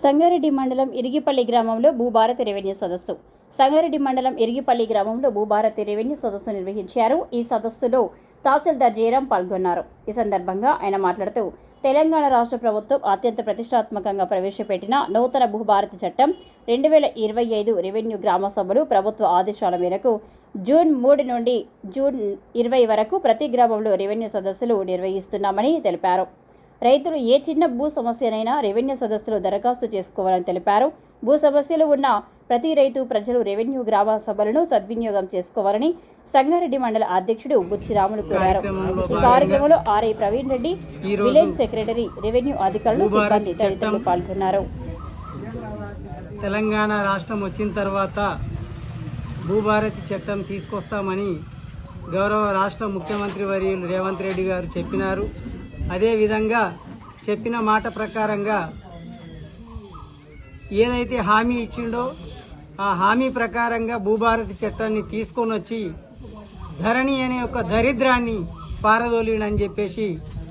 సంగారెడ్డి మండలం ఇరిగిపల్లి గ్రామంలో భూభారత్ రెవెన్యూ సదస్సు. సంగారెడ్డి మండలం ఇరిగిపల్లి గ్రామంలో భూభారత్ రెవెన్యూ సదస్సు నిర్వహించారు. ఈ సదస్సులో తహసీల్దార్ జయరాం పాల్గొన్నారు. ఈ సందర్భంగా ఆయన మాట్లాడుతూ తెలంగాణ రాష్ట్ర ప్రభుత్వం అత్యంత ప్రతిష్టాత్మకంగా ప్రవేశపెట్టిన నూతన భూభారతి చట్టం రెండు వేల ఇరవై ఐదు రెవెన్యూ గ్రామ సభలు ప్రభుత్వ ఆదేశాల మేరకు జూన్ మూడు నుండి జూన్ ఇరవై వరకు ప్రతి గ్రామంలో రెవెన్యూ సదస్సులు నిర్వహిస్తున్నామని తెలిపారు. రైతులు ఏ చిన్న భూ సమస్యనైనా రెవెన్యూ సదస్సులో దరఖాస్తు చేసుకోవాలని తెలిపారు. భూ సమస్యలు ఉన్న ప్రతి రైతు ప్రజలు రెవెన్యూ గ్రామ సభలను సద్వినియోగం చేసుకోవాలని సంగారెడ్డి మండల అధ్యక్షుడు బుచ్చి రాములు కోరారు. ఈ కార్యక్రమంలో RI Praveen Reddy village secretary revenue అధికారులు సిబ్బంది తదితరులు పాల్గొన్నారు. తెలంగాణ రాష్ట్రం వచ్చిన తర్వాత భూభారతి చట్టం తీసుకొస్తామని గౌరవ రాష్ట్ర ముఖ్యమంత్రి వర్యులు రేవంత్ రెడ్డి గారు చెప్పినారు. అదేవిధంగా చెప్పిన మాట ప్రకారంగా ఏదైతే హామీ ఇచ్చిండో ఆ హామీ ప్రకారంగా భూభారతి చట్టాన్ని తీసుకొని వచ్చి ధరణి అనే ఒక దరిద్రాన్ని పారదోలిడని చెప్పేసి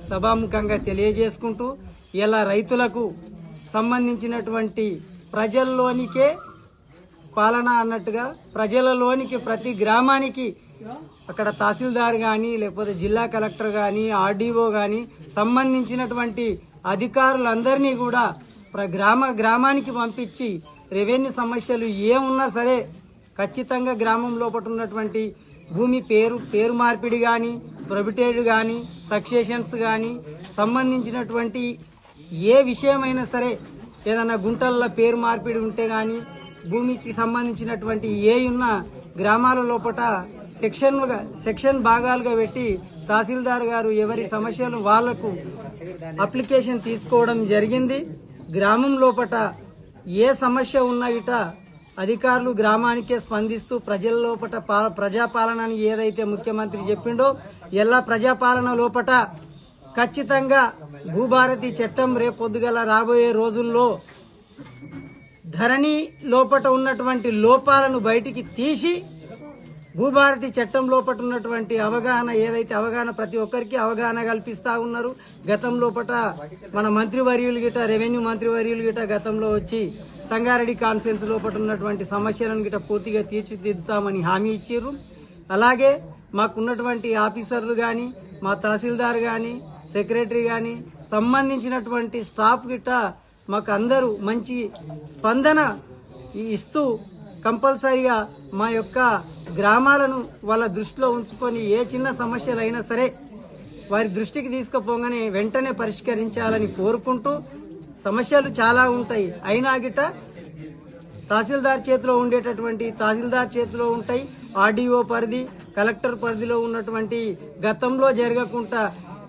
సభాముఖంగా తెలియజేసుకుంటూ ఇలా రైతులకు సంబంధించినటువంటి ప్రజల్లోనికే పాలన అన్నట్టుగా ప్రజలలోనికి ప్రతి గ్రామానికి అక్కడ తహసీల్దార్ కానీ లేకపోతే జిల్లా కలెక్టర్ కానీ ఆర్డీఓ కానీ సంబంధించినటువంటి అధికారులందరినీ కూడా ప్ర గ్రామ గ్రామానికి పంపించి రెవెన్యూ సమస్యలు ఏమున్నా సరే ఖచ్చితంగా గ్రామం లోపల ఉన్నటువంటి భూమి పేరు పేరు మార్పిడి కానీ ప్రొబిటేడ్ కానీ సక్సేషన్స్ కానీ సంబంధించినటువంటి ఏ విషయమైనా సరే ఏదైనా గుంటల్లో పేరు మార్పిడి ఉంటే కానీ భూమికి సంబంధించినటువంటి ఏ ఉన్న గ్రామాల లోపల సెక్షన్గా సెక్షన్ భాగాలుగా పెట్టి తహసీల్దార్ గారు ఎవరి సమస్యలు వాళ్ళకు అప్లికేషన్ తీసుకోవడం జరిగింది. గ్రామం లోపట ఏ సమస్య ఉన్నా ఇట అధికారులు గ్రామానికే స్పందిస్తూ ప్రజల లోపట పా- ప్రజాపాలనని ఏదైతే ముఖ్యమంత్రి చెప్పిండో ఎలా ప్రజాపాలన లోపట ఖచ్చితంగా భూభారతి చట్టం రేపొద్దుగల రాబోయే రోజుల్లో ధరణి లోపట ఉన్నటువంటి లోపాలను బయటికి తీసి భూభారతి చట్టం లోపల ఉన్నటువంటి అవగాహన ఏదైతే అవగాహన ప్రతి ఒక్కరికి అవగాహన కల్పిస్తా ఉన్నారు. గతం లోపల మన మంత్రివర్యులు గిట రెవెన్యూ మంత్రివర్యులు గిట గతంలో వచ్చి సంగారెడ్డి కాన్ఫరెన్స్ లోపట ఉన్నటువంటి సమస్యలను గిట పూర్తిగా తీర్చిదిద్దుతామని హామీ ఇచ్చారు అలాగే మాకున్నటువంటి ఆఫీసర్లు కానీ మా తహసీల్దార్ కానీ సెక్రటరీ కానీ సంబంధించినటువంటి స్టాఫ్ గిట్ట మాకు అందరూ మంచి స్పందన ఇస్తూ కంపల్సరిగా మా యొక్క గ్రామాలను వాళ్ళ దృష్టిలో ఉంచుకొని ఏ చిన్న సమస్యలు అయినా సరే వారి దృష్టికి తీసుకుపోగానే వెంటనే పరిష్కరించాలని కోరుకుంటూ సమస్యలు చాలా ఉంటాయి. అయినా గిట తహసీల్దార్ చేతిలో ఉండేటటువంటి తహసీల్దార్ చేతిలో ఉంటాయి. ఆర్డీఓ పరిధి కలెక్టర్ పరిధిలో ఉన్నటువంటి గతంలో జరగకుండా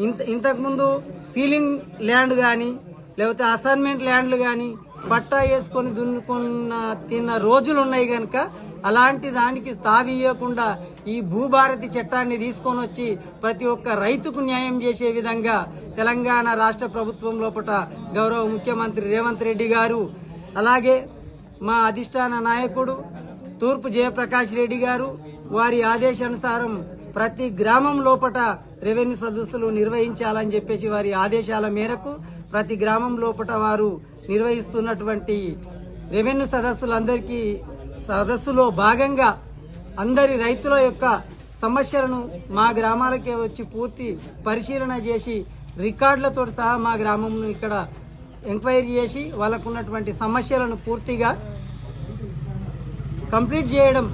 ఇంత ఇంతకుముందు సీలింగ్ ల్యాండ్ కానీ లేకపోతే అసైన్మెంట్ ల్యాండ్లు కానీ పట్టా వేసుకొని దున్నుకున్న తిన్న రోజులు ఉన్నాయి కనుక అలాంటి దానికి తావియకుండా ఈ భూభారతి చట్టాన్ని తీసుకొని వచ్చి ప్రతి ఒక్క రైతుకు న్యాయం చేసే విధంగా తెలంగాణ రాష్ట్ర ప్రభుత్వం లోపల గౌరవ ముఖ్యమంత్రి రేవంత్ రెడ్డి గారు అలాగే మా అధిష్టాన నాయకుడు తూర్పు జయప్రకాష్ రెడ్డి గారు వారి ఆదేశానుసారం ప్రతి గ్రామం లోపట రెవెన్యూ సదస్సులు నిర్వహించాలని చెప్పేసి వారి ఆదేశాల మేరకు ప్రతి గ్రామం లోపట వారు నిర్వహిస్తున్నటువంటి రెవెన్యూ సదస్సులందరికీ సదస్సులో భాగంగా అందరి రైతుల యొక్క సమస్యలను మా గ్రామాలకే వచ్చి పూర్తి పరిశీలన చేసి రికార్డులతో సహా మా గ్రామంను ఇక్కడ ఎంక్వైరీ చేసి వాళ్ళకున్నటువంటి సమస్యలను పూర్తిగా కంప్లీట్ చేయడం